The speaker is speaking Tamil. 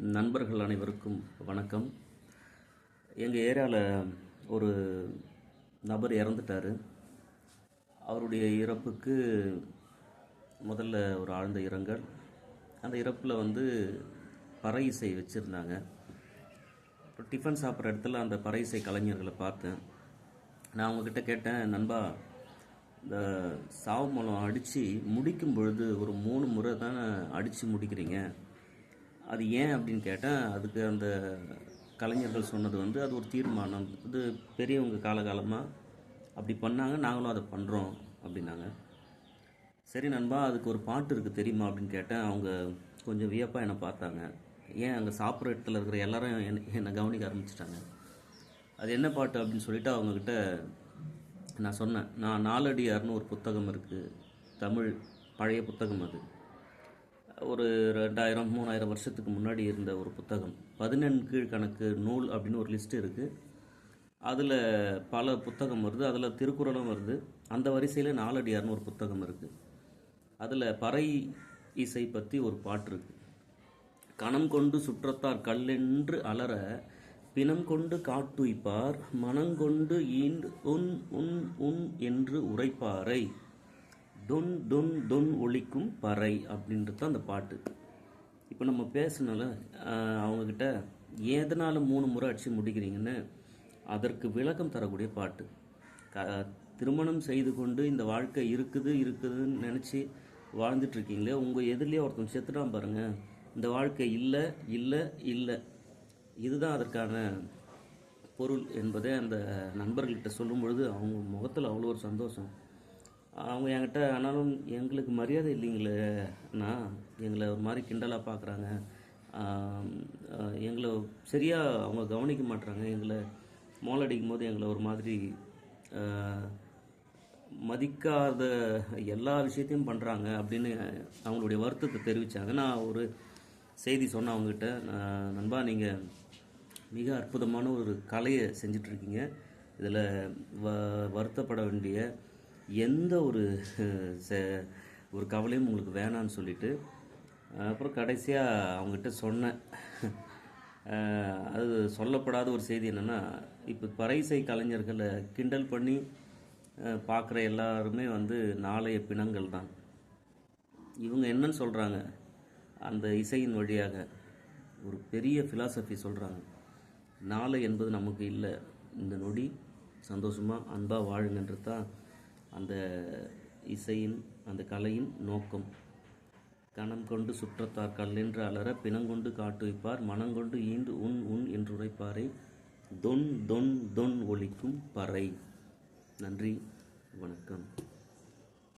நண்பர்கள் அனைவருக்கும் வணக்கம். எங்கள் ஏரியாவில் ஒரு நபர் இறந்துட்டார். அவருடைய இறப்புக்கு முதல்ல ஒரு ஆழ்ந்த இரங்கல். அந்த இறப்பில் வந்து பறை இசை வச்சுருந்தாங்க. அப்புறம் டிஃபன் சாப்பிட்ற இடத்துல அந்த பறை இசை கலைஞர்களை பார்த்தேன். நான் அவங்கக்கிட்ட கேட்டேன் நண்பா இந்த சாவு மூலம் அடித்து முடிக்கும் பொழுது ஒரு மூணு முறை தான் அடித்து முடிக்கிறீங்க? அது ஏன் அப்படின்னு கேட்டால் அதுக்கு அந்த கலைஞர்கள் சொன்னது வந்து அது ஒரு தீர்மானம். இது பெரியவங்க காலகாலமாக அப்படி பண்ணாங்க நாங்களும் அதை பண்ணுறோம் அப்படின்னாங்க. சரி நண்பா அதுக்கு ஒரு பாட்டு இருக்குது தெரியுமா அப்படின்னு கேட்டேன் அவங்க கொஞ்சம் வியப்பாக என்னை பார்த்தாங்க. ஏன் அங்கே சாப்பிட்ற இடத்துல இருக்கிற எல்லாரும் என்னை என்னை கவனிக்க ஆரம்பிச்சிட்டாங்க. அது என்ன பாட்டு அப்படின்னு சொல்லிட்டு அவங்கக்கிட்ட நான் சொன்னேன். நான் நாலடியார்னு ஒரு புத்தகம் இருக்குது தமிழ் பழைய புத்தகம் அது. ஒரு ரெண்டாயிரம் மூணாயிரம் வருஷத்துக்கு முன்னாடி இருந்த ஒரு புத்தகம். பதினெண் கீழ்கணக்கு நூல் அப்படின்னு ஒரு லிஸ்ட் இருக்குது அதில் பல புத்தகம் வருது. அதில் திருக்குறளும் வருது. அந்த வரிசையில் நாலடியார்னு ஒரு புத்தகம் இருக்குது அதில் பறை இசை பற்றி ஒரு பாட்டு இருக்குது கணம் கொண்டு சுற்றத்தார் கல்லென்று அலற பிணம் கொண்டு காட்டுய்ப்பார் மனங்கொண்டு ஈண்டு உன் உன் உன் என்று உரைப்பாரை. டொன் டொன் டொன் ஒழிக்கும் பறை அப்படின்றது தான் அந்த பாட்டு. இப்போ நம்ம பேசினால அவங்கக்கிட்ட எதனால் மூணு முறை அடித்து முடிக்கிறீங்கன்னு அதற்கு விளக்கம் தரக்கூடிய பாட்டு. க திருமணம் செய்து கொண்டு இந்த வாழ்க்கை இருக்குது இருக்குதுன்னு நினச்சி வாழ்ந்துட்டு இருக்கீங்களே உங்கள் எதிரிலே ஒருத்தன் செத்துட்டான் பாருங்கள் இந்த வாழ்க்கை இல்லை இல்லை இல்லை. இதுதான் அதற்கான பொருள் என்பதை அந்த நண்பர்கள்கிட்ட சொல்லும் பொழுது அவங்க முகத்தில் அவ்வளோ ஒரு சந்தோஷம். அவங்க என்கிட்ட ஆனாலும் எங்களுக்கு மரியாதை இல்லைங்களே அண்ணா. எங்களை ஒரு மாதிரி கிண்டலாக பார்க்குறாங்க எங்களை சரியாக அவங்க கவனிக்க மாட்றாங்க. எங்களை மோலடிக்கும் போது எங்களை ஒரு மாதிரி மதிக்காத எல்லா விஷயத்தையும் பண்ணுறாங்க அப்படின்னு அவங்களுடைய வருத்தத்தை தெரிவித்தாங்க நான் ஒரு செய்தி சொன்னேன் அவங்ககிட்ட. நான் நண்பா நீங்கள் மிக அற்புதமான ஒரு கலையை செஞ்சிட்ருக்கீங்க. இதில் வ வருத்தப்பட வேண்டிய எந்த ஒரு ஒரு கவலையும் உங்களுக்கு வேணான்னு சொல்லிட்டு அப்புறம் கடைசியாக அவங்ககிட்ட சொன்னேன் அது சொல்லப்படாத ஒரு செய்தி என்னென்னா இப்போ பறைசை கலைஞர்களை கிண்டல் பண்ணி பார்க்குற எல்லாருமே வந்து நாளைய பிணங்கள் தான். இவங்க என்னன்னு சொல்கிறாங்க அந்த இசையின் வழியாக ஒரு பெரிய ஃபிலாசபி சொல்கிறாங்க நாளை என்பது நமக்கு இல்லை. இந்த நொடி சந்தோஷமாக அன்பாக வாழுங்கன்றது தான் அந்த இசையின் அந்த கலையின் நோக்கம். கணம் கொண்டு சுற்றத்தார் கல்லென்று அலற பிணங்கொண்டு காட்டுவிப்பார் மனங்கொண்டு ஈண்டு உன் உன் என்றுரைப்பாரை. தொன் தொன் தொன் ஒழிக்கும் பறை. நன்றி வணக்கம்.